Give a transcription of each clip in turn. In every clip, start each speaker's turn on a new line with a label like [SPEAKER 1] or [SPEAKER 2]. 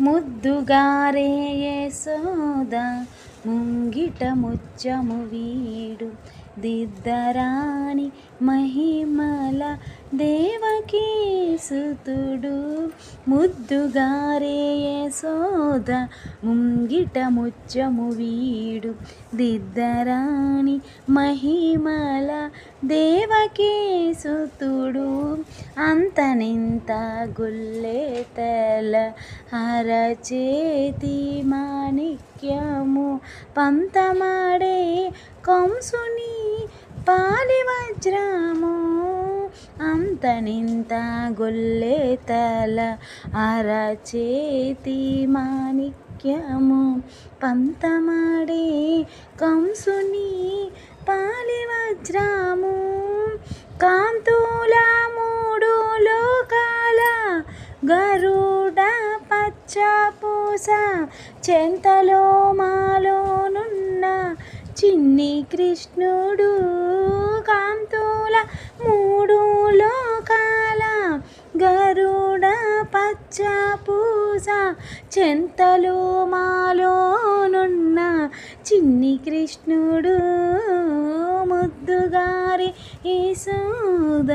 [SPEAKER 1] ముద్దుగారే యశోద ముంగిట ముచ్చము వీడు. దిద్దరాణి మహిమల దేవకీసుతుడు ముద్దుగారే యశోద ముంగిట ముచ్చము వీడు దిద్దరాణి మహిమల దేవకీ సుతుడు అంతనింత గుల్లేతల అరచేతి మాణిక్యము పంతమాడే కంసుని పాలి నింత గొల్లే తల అరచేతి మాణిక్యము. పంతమాడే కంసుని పాలి వజ్రాము. కాంతుల మూడు లోకాల గరుడ పచ్చ పూస చెంతలో మాలోనున్న చిన్ని కృష్ణుడు కాంతు చెంతలో మాలోనున్న చిన్ని కృష్ణుడు ముద్దుగారి ఈసూద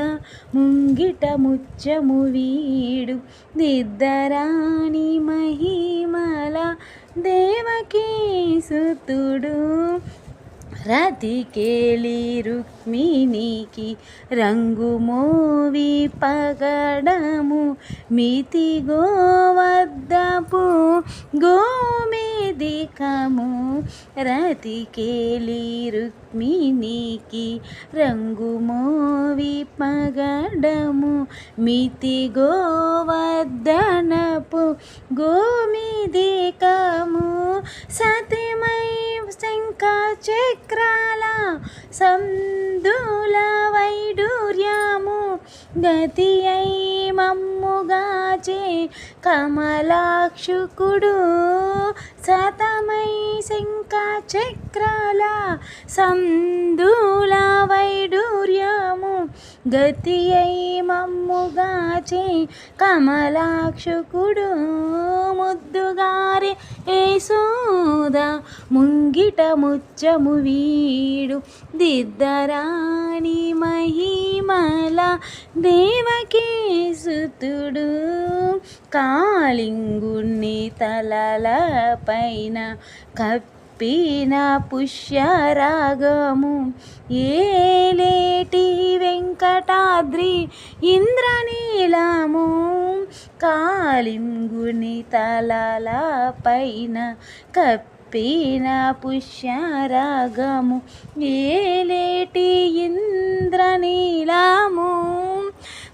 [SPEAKER 1] ముంగిట ముచ్చము వీడు దిద్దరాణి మహిమల దేవకీ సుతుడు. రతికేలి రుక్మిణికి రంగు మోవి పగడము మితి గోవద్దపు గోమేదికము రతికేలి రుక్మిణికి రంగు మోవి పగడము మితి గోవద్దనపు గోమిదికము గతి అయి మమ్ముగాచే కమలాక్షుకుడు సతమై శంక చక్రాల సందుల వైడూర్యము. గతి అయి మమ్ముగాచే కమలాక్షకుడు ముద్దుగారి ఏసోద ముంగిట ముచ్చము వీడు. దిద్దరాణి మహిమల దేవకేసుతుడు. కాళింగుణ్ణి తలల పైన కప్పిన పుష్యరాగము. ఏలేటి వెంకటాద్రి ఇంద్రనీలము. కాళింగుని తలల పైన పీనా పుష్యరాగము? ఏలేటి ఇంద్రనీలము?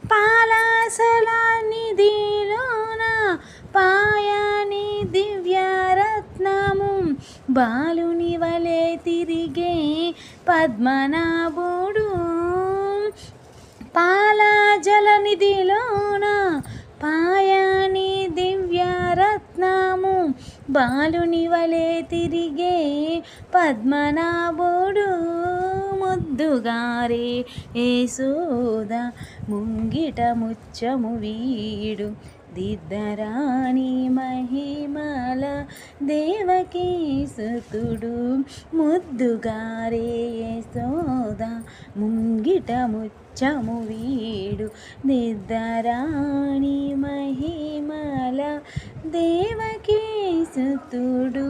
[SPEAKER 1] పాలాసల నిధిలోన పాయాని దివ్యరత్నము? బాలుని వలె తిరిగే పద్మనాభుడు. పాలాజల నిధిలోన పాయా బాలుని వలె తిరిగే పద్మనాభుడు ముద్దుగారే. ఏసోద ముంగిట ముచ్చము వీడు. దిద్దరాణి మహిమల దేవకీ సుతుడు ముద్దుగారే. యశోద ముంగిట ముచ్చము వీడు. దిద్దరాణి మహిమల దేవకీ సుతుడు